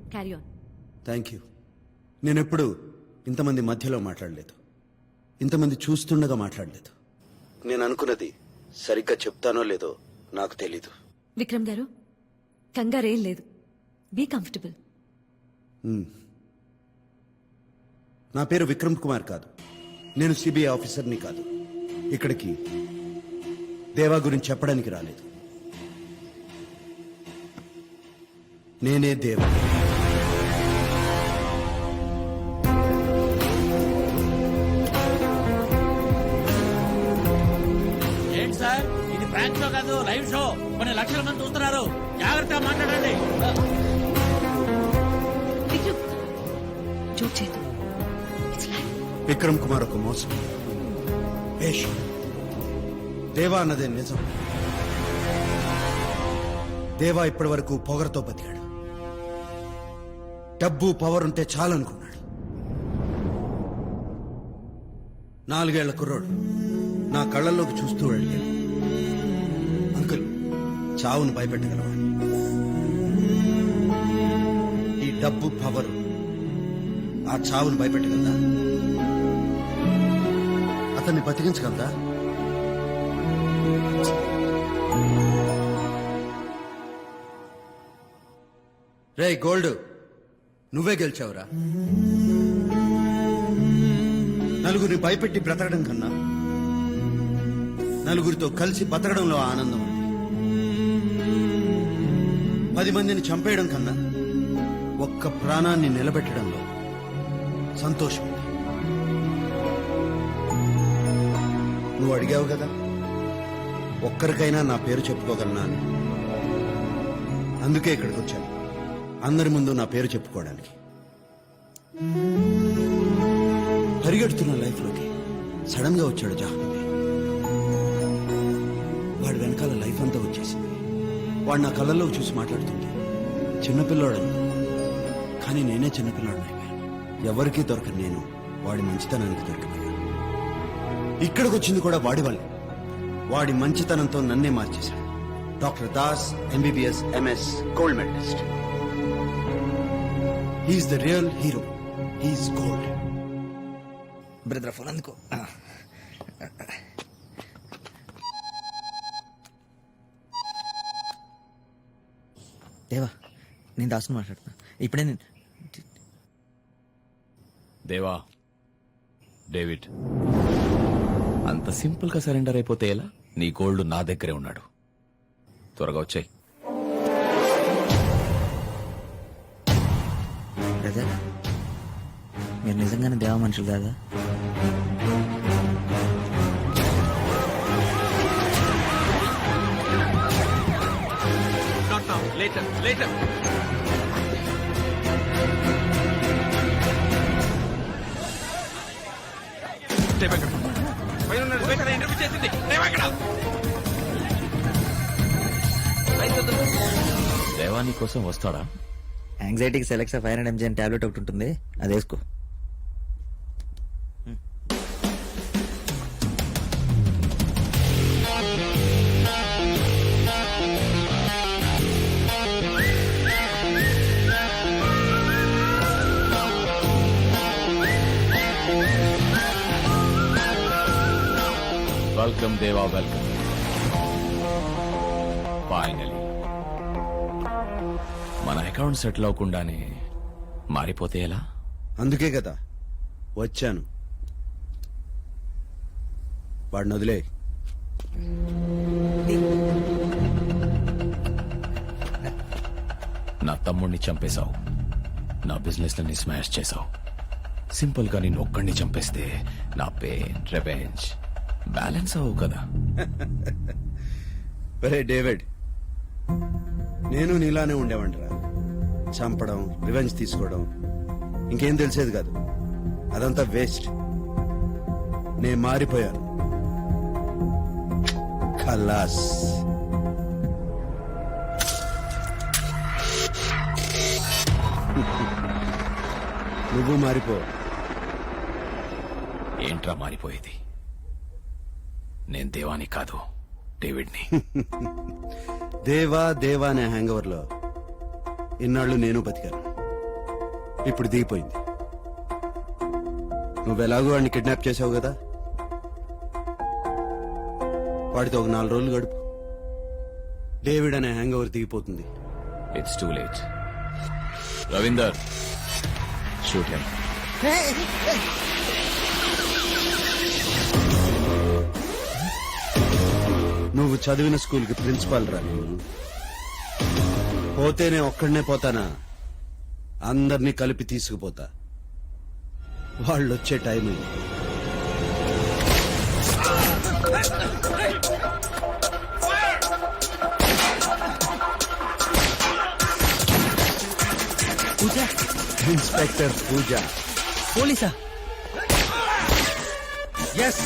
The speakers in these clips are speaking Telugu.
క్యారీ ఆన్ థ్యాంక్ యూ నేనెప్పుడు ఇంతమంది మధ్యలో మాట్లాడలేదు. ఇంతమంది చూస్తుండగా మాట్లాడలేదు. నేను అనుకున్నది సరిగ్గా చెప్తానో లేదో నాకు తెలీదు. విక్రమ్ గారు కంగారేం లేదు. బీ కంఫర్టబుల్ నా పేరు విక్రమ్ కుమార్ కాదు. నేను సిబిఐ ఆఫీసర్ని కాదు. ఇక్కడికి దేవా గురించి చెప్పడానికి రాలేదు. నేనే దేవా. లక్షల మంది చూస్తున్నారు. జాగ్రత్తగా మాట్లాడండి. విక్రమ్ జోక్ చేయదు ఇట్స్ లైఫ్ విక్రమ్ కుమార్ ఒక మోసం. వేషం దేవా అన్నదే నిజం. దేవా ఇప్పటి వరకు పొగరతో బతికాడు. డబ్బు పవర్ ఉంటే చాలనుకున్నాడు. నాలుగేళ్ళ కుర్రోడు. నా కళ్ళల్లోకి చూస్తూ అంకుల్ చావును భయపెట్టగలవాలి ఈ డబ్బు పవర్ ఆ చావును భయపెట్టగలదా? అతన్ని బతికించగలదా? రే గోల్డ్ నువ్వే గెలిచావురా. నలుగురిని భయపెట్టి బ్రతకడం కన్నా నలుగురితో కలిసి బతకడంలో ఆనందం పది మందిని చంపేయడం కన్నా ఒక్క ప్రాణాన్ని నిలబెట్టడంలో సంతోషం నువ్వు అడిగావు కదా? ఒక్కరికైనా నా పేరు చెప్పుకోగలనా అని. అందుకే ఇక్కడికి వచ్చాను. అందరి ముందు నా పేరు చెప్పుకోవడానికి. పరిగెడుతున్న లైఫ్లోకి సడన్గా వచ్చాడు జాహ్నవి. వాడి వెనకాల లైఫ్ అంతా వచ్చేసింది. వాడు నా కళ్ళల్లో చూసి మాట్లాడుతుంది చిన్నపిల్లాడని కానీ నేనే చిన్నపిల్లాడిని ఎవరికీ దొరకను నేను వాడి మంచితనానికి దొరికిపోయాను. ఇక్కడికి వచ్చింది కూడా వాడి వల్లే. వాడి మంచితనంతో నన్నే మార్చేశాడు. Doctor Das MBBS MS gold medalist he's the real hero he's gold brother phone అందుకో. నేను దాసుని మాట్లాడుతున్నా. ఇప్పుడే నేను దేవా డేవిడ్. అంత సింపుల్గా సరెండర్ అయిపోతే ఎలా? నీ గోల్డ్ నా దగ్గరే ఉన్నాడు. త్వరగా వచ్చాయి. బ్రదర్ మీరు నిజంగానే దేవా మనుషులు కాదా? దేవాని కోసం వస్తాడా? యాంగ్జైటీకి సెలెక్స్ ఫైవ్ హండ్రెడ్ ఎంజీ టాబ్లెట్ ఒకటి ఉంటుంది. అది వేసుకో. వెల్కమ్ దేవా వెల్కమ్ ఫైనలీ మన అకౌంట్ సెటిల్ అవ్వకుండానే మారిపోతే ఎలా? అందుకే కదా. వచ్చాను. వాడిని వదిలే. నా తమ్ముడిని చంపేశావు. నా బిజినెస్ని స్మాష్ చేశావు. సింపుల్గా నేను ఒక్కడిని చంపేస్తే నా పెయిన్ రెవెంజ్ బ్యాలెన్స్ అవ్వవు కదా. ఒరే డేవిడ్ నేను నీలానే ఉండేవంటరా చంపడం రివెంజ్ తీసుకోవడం ఇంకేం తెలిసేది కాదు. అదంతా వేస్ట్. నేను మారిపోయాను. ఖల్లాస్ నువ్వు మారిపో. ఏంట్రా మారిపోయేది? నేను దేవాని కాదు డేవిడ్ని. దేవా దేవా అనే హ్యాంగ్లో ఇన్నాళ్ళు నేను బతికాను. ఇప్పుడు దిగిపోయింది. నువ్వు ఎలాగో వాడిని కిడ్నాప్ చేసావు కదా? వాడితో ఒక నాలుగు రోజులు గడుపు. డేవిడ్ అనే hang over దిగిపోతుంది. It's too late Ravinder. Shoot him నువ్వు చదివిన స్కూల్కి ప్రిన్సిపాల్ రా. పోతేనే ఒక్కడనే పోతానా? అందరినీ కలిపి తీసుకుపోతా. వాళ్ళు వచ్చే టైం ఇన్స్పెక్టర్ పూజ. పోలీసా? ఎస్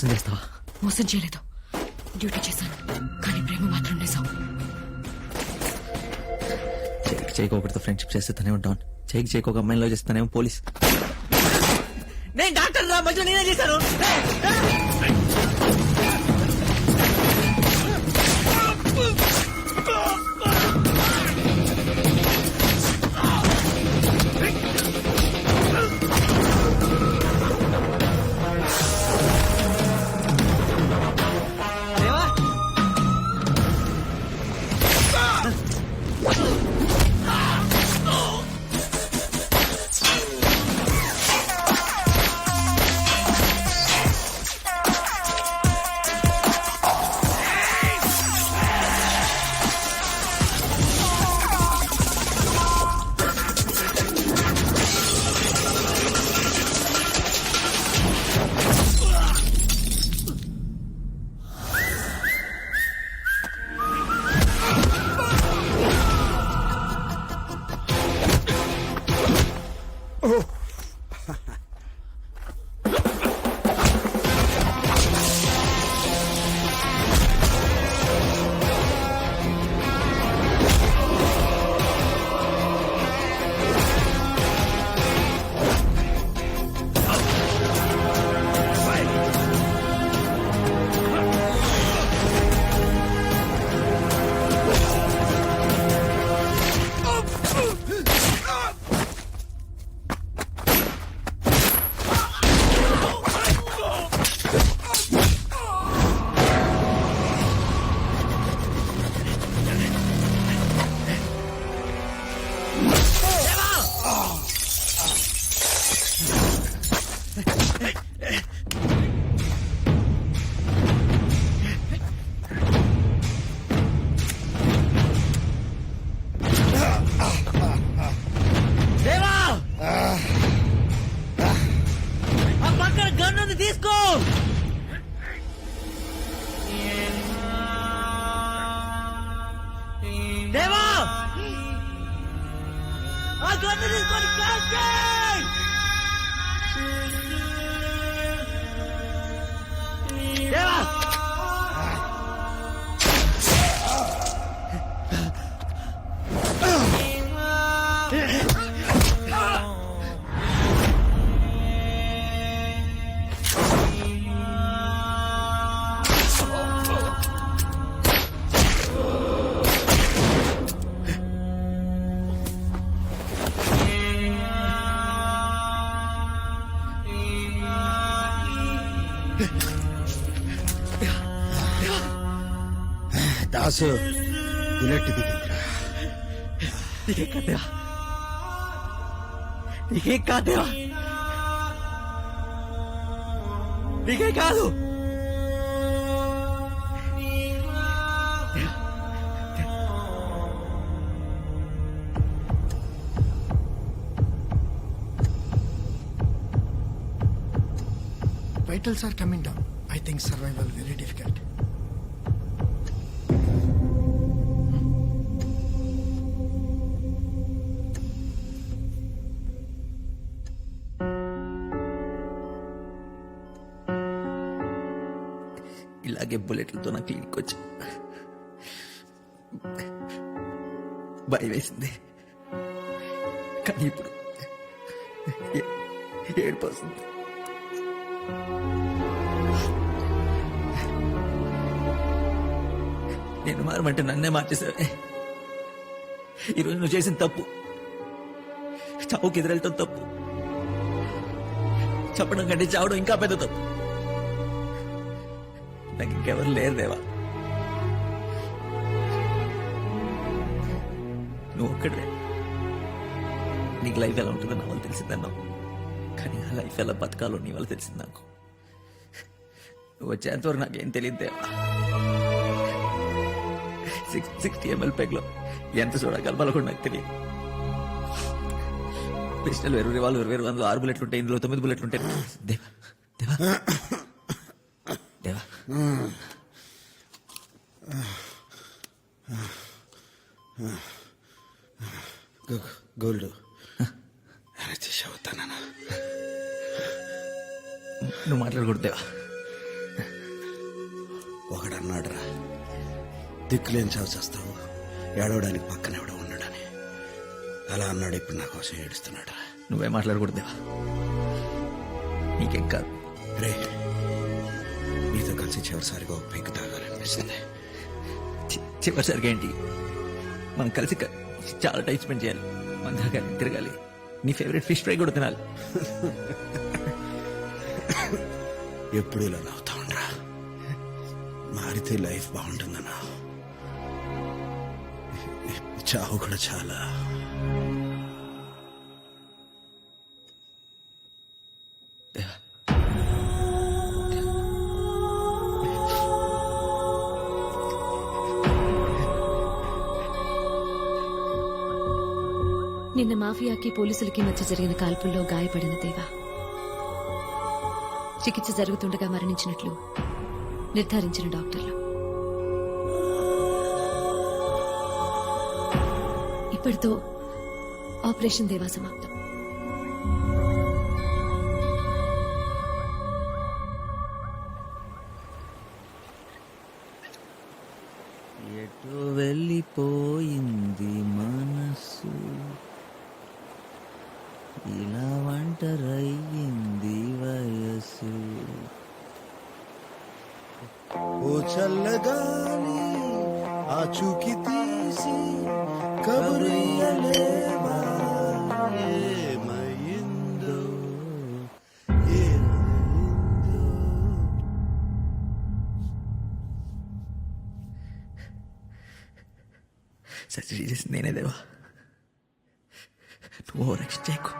మోసం చేస్తావా? మోసం చేయలేదు. డ్యూటీ చేశాను. కానీ ప్రేమ మాత్రం నిజం. చేయికి చేయికి ఒకటితో ఫ్రెండ్షిప్ చేస్తూనే ఉంటాను చేయికి చేయికి ఒక అమ్మాయిలో చేస్తానేమో పోలీస్. నేను డాక్టర్ రా మధ్యలో నేనే చేశాను. గన్ను తీసుకొని కాల్ చేయి! దేవా దాసు బుల్లెట్ దిగిందిరా నీకే కాదేవా నీకే కాదేవా నీకే కాదు Vitals are coming down. I think survival very difficult. ఇలాగే బుల్లెట్లతో నా క్లినిక్ వచ్చా. భయం వేసింది. కానీ ఇప్పుడు ఏడుపు వస్తుంది. నేను మారమంటే నన్నే మార్చేసావే. ఈరోజు నువ్వు చేసిన తప్పు. చావుకి ఎదురెళ్ళటం తప్పు. చెప్పడం కంటే చావడం ఇంకా పెద్ద తప్పు. నాకు ఇంకెవరు లేరు దేవా. నువ్వు ఒక్కడే నీకు లైఫ్ ఎలా ఉంటుందో నా వాళ్ళు తెలిసిందన్నావు కానీ ఆ లైఫ్ ఎలా బతకాలో నీ వల్ల తెలిసింది నాకు. నువ్వు వచ్చేంతవరకు నాకేం తెలియదు దేవా. సిక్స్ సిక్స్టీ ఎంఎల్ పెగ్లో ఎంత చూడ కలపాలో కూడా నాకు తెలియదు. పిస్టల్ వేరు రివాల్వర్ వేరు అందులో ఆరు బుల్లెట్లు ఉంటాయి ఇందులో తొమ్మిది బుల్లెట్లు ఉంటాయి దేవా దేవా. గోల్డ్. చేసావుతానా నువ్వు మాట్లాడకూడదు దేవా ఒకడు అన్నాడురా దిక్కులేని చావు చేస్తావు. ఏడవడానికి పక్కన ఎవడో ఉన్నాడని. అలా అన్నాడు ఇప్పుడు నా కోసం ఏడుస్తున్నాడు నువ్వే మాట్లాడకూడదు దేవా నీకేం కాదు. రే నీతో కలిసి చివరిసారిగా ఒక పెగ్గు తాగాలనిపిస్తుంది. చివరిసరిగా ఏంటి? మనం కలిసి చాలా టైం స్పెండ్ చేయాలి. మన దాకా తిరగాలి. నీ ఫేవరెట్ ఫిష్ ఫ్రై కూడా తినాలి. ఎప్పుడు ఇలా నవ్వుతా ఉండరా? మారితే లైఫ్ బాగుంటుందన్నా. చావు కూడా చాలా. నిన్న మాఫియాకి పోలీసులకి మధ్య జరిగిన కాల్పుల్లో గాయపడిన దేవా. చికిత్స జరుగుతుండగా మరణించినట్లు నిర్ధారించిన డాక్టర్లు. ఇప్పటితో ఆపరేషన్ దేవా సమాప్తం. ఎటు వెళ్ళిపోయింది మనసు ఇలా ఒంటరయ్యింది వయసు. ఓ చల్లగాలి ఆ చూకి తీసి కబురియలేవా ఏమైందో ఏమైందో నేనే దేవా నువ్వు ఓవర్ చేయకు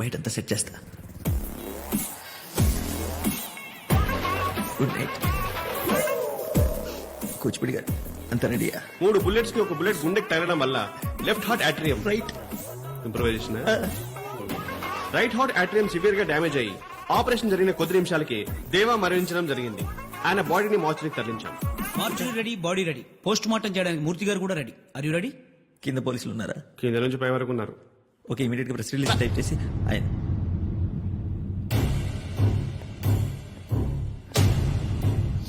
బయటంతా సెట్ చేస్తా. గుడ్ నైట్ కూచిపూడి గారు అంత రెడీయా మూడు బుల్లెట్స్కి ఒక బుల్లెట్ గుండెకి తగలడం వల్ల left heart atrium right improvisation right heart atrium సివియర్గా డ్యామేజ్ అయ్యి ఆపరేషన్ జరిగిన కొద్ది నిమిషాలకి దేవా మరణించడం జరిగింది. ఆయన బాడీని మార్చుని తరలించాం. Mortuary ready body ready post mortem చేయడానికి మూర్తి గారు కూడా రెడీ ఆర్ యు రెడీ కింద పోలీసులు ఉన్నారా? కింద నుంచి పై వరకు ఉన్నారు. ఓకే ఇమీడియట్గా ప్రెస్ రిలీజ్ టైప్ చేసి ఆయన.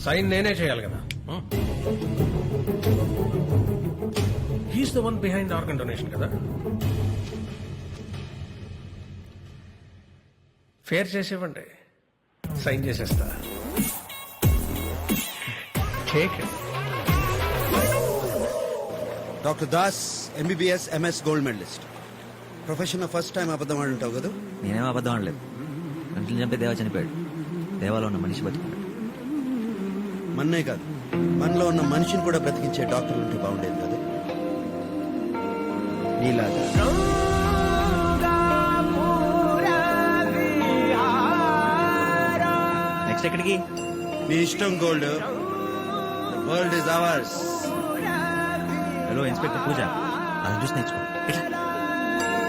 సైన్ నేనే చేయాలి కదా. He's the one behind organ donation కదా. ఫేర్ చేసేవ్వండి. సైన్ చేసేస్తా. Take it doctor Das MBBS MS gold medalist. Profession first time అబద్ధం ఆడి ఉంటావు కదా? నేనేం అబద్ధం అనలేదు మనుషులు చంపే దేవా చనిపోయాడు. దేవాలో ఉన్న మనిషి బతుకున్నాడు మన్నే కాదు. మనలో ఉన్న మనిషిని కూడా బ్రతికించే డాక్టర్ ఉంటే బాగుండేది కదా? నీలాగా. నెక్స్ట్ ఎక్కడికి? మీ ఇష్టం gold. World is ours hello inspector Pooja. అది చూసి నేర్చుకో.